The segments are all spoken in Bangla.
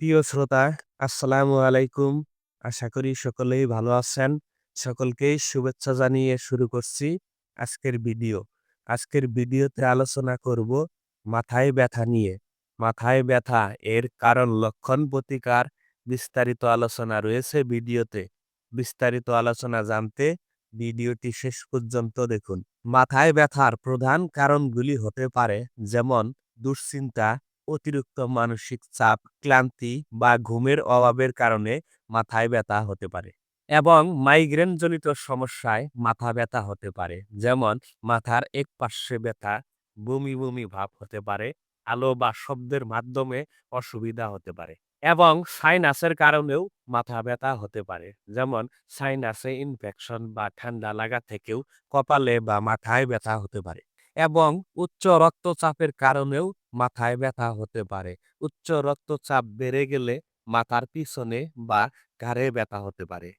প্রিয় শ্রোতা, আসসালামু আলাইকুম। আশা করি সকলেই ভালো আছেন। সকলকেই শুভেচ্ছা জানিয়ে শুরু করছি আজকের ভিডিও। আজকের ভিডিওতে আলোচনা করব মাথায় ব্যথা নিয়ে। মাথায় ব্যথা এর কারণ লক্ষণ প্রতিকার বিস্তারিত আলোচনা রয়েছে ভিডিওতে। বিস্তারিত আলোচনা জানতে ভিডিওটি শেষ পর্যন্ত দেখুন। মাথায় ব্যথার প্রধান কারণগুলি হতে পারে, যেমন দুশ্চিন্তা অতিরিক্ত মানসিক চাপ, ক্লান্তি বা ঘুমের অভাবের কারণে মাথায় ব্যথা হতে পারে এবং মাইগ্রেন জনিত সমস্যায় মাথা ব্যথা হতে পারে। যেমন, মাথার এক পার্শ্বে ব্যথা, বমি বমি ভাব হতে পারে, আলো বা শব্দের মাধ্যমে অসুবিধা হতে পারে এবং সাইনাসের কারণেও মাথা ব্যথা হতে পারে। যেমন সাইনাসে ইনফেকশন বা ঠান্ডা লাগা থেকেও কপালে বা মাথায় ব্যথা হতে পারে। এবং উচ্চ রক্তচাপের কারণেও মাথায় ব্যথা হতে পারে। উচ্চ রক্তচাপ বেড়ে গেলে মাথার পিছনে বা ঘাড়ে ব্যথা হতে পারে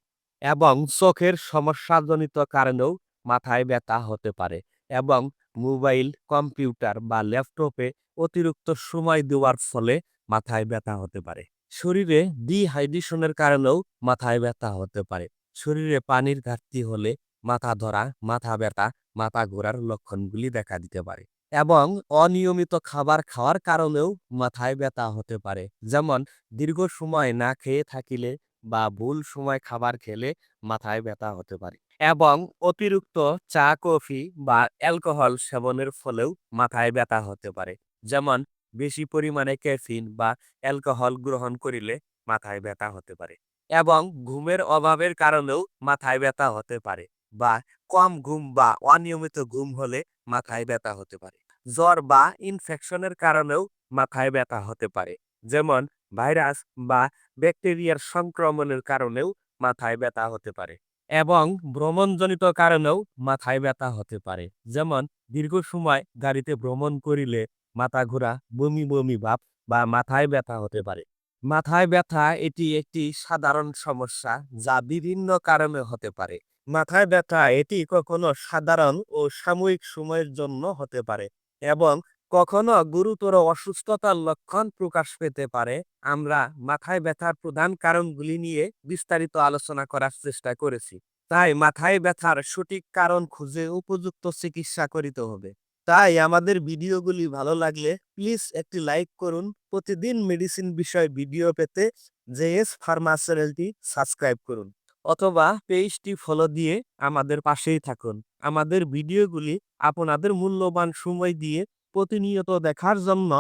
এবং চোখের সমস্যাজনিত কারণেও মাথায় ব্যথা হতে পারে এবং মোবাইল, কম্পিউটার বা ল্যাপটপে অতিরিক্ত সময় দেওয়ার ফলে মাথায় ব্যথা হতে পারে। শরীরে ডিহাইড্রেশনের কারণেও মাথায় ব্যথা হতে পারে। শরীরে পানির ঘাটতি হলে মাথা ধরা, মাথা ব্যথা, মাথা ঘোরার লক্ষণগুলি দেখা দিতে পারে এবং অনিয়মিত খাবার খাওয়ার কারণেও মাথায় ব্যথা হতে পারে। যেমন, দীর্ঘ সময় না খেয়ে থাকিলে বা ভুল সময় খাবার খেলে মাথায় ব্যথা হতে পারে এবং অতিরিক্ত চা, কফি বা অ্যালকোহল সেবনের ফলেও মাথায় ব্যথা হতে পারে। যেমন, বেশি পরিমাণে ক্যাফিন বা অ্যালকোহল গ্রহণ করিলে মাথায় ব্যথা হতে পারে এবং ঘুমের অভাবের কারণেও মাথায় ব্যথা হতে পারে। বা কম ঘুম বা অনিয়মিত ঘুম হলে মাথায় ব্যথা হতে পারে। জ্বর বা ইনফেকশনের কারণেও মাথায় ব্যথা হতে পারে। যেমন ভাইরাস বা ব্যাকটেরিয়ার সংক্রমণের কারণেও মাথায় ব্যথা হতে পারে এবং ভ্রমণজনিত কারণেও মাথায় ব্যথা হতে পারে। যেমন দীর্ঘ সময় গাড়িতে ভ্রমণ করিলে মাথা ঘোরা, বমি বমি ভাব বা মাথায় ব্যথা হতে পারে। মাথায় ব্যথা এটি একটি সাধারণ সমস্যা যা বিভিন্ন কারণে হতে পারে। মাথায় ব্যথা এটি কখনো সাধারণ ও সাময়িক সময়ের জন্য হতে পারে এবং কখনো গুরুতর অসুস্থতার লক্ষণ প্রকাশ পেতে পারে। আমরা মাথায় ব্যথার প্রধান কারণগুলি নিয়ে বিস্তারিত আলোচনা করার চেষ্টা করেছি। তাই মাথায় ব্যথার সঠিক কারণ খুঁজে উপযুক্ত চিকিৎসা করিতে হবে। তাই আমাদের ভিডিওগুলি ভালো লাগলে প্লিজ একটি লাইক করুন। প্রতিদিন মেডিসিন বিষয় ভিডিও পেতে জেএস ফার্মা চ্যানেলটি সাবস্ক্রাইব করুন। অথবা পেইজটি ফলো দিয়ে আমাদের পাশেই থাকুন। আমাদের ভিডিওগুলি আপনাদের মূল্যবান সময় দিয়ে প্রতিনিয়ত দেখার জন্য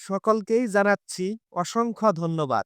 সকলকেই জানাচ্ছি অসংখ্য ধন্যবাদ।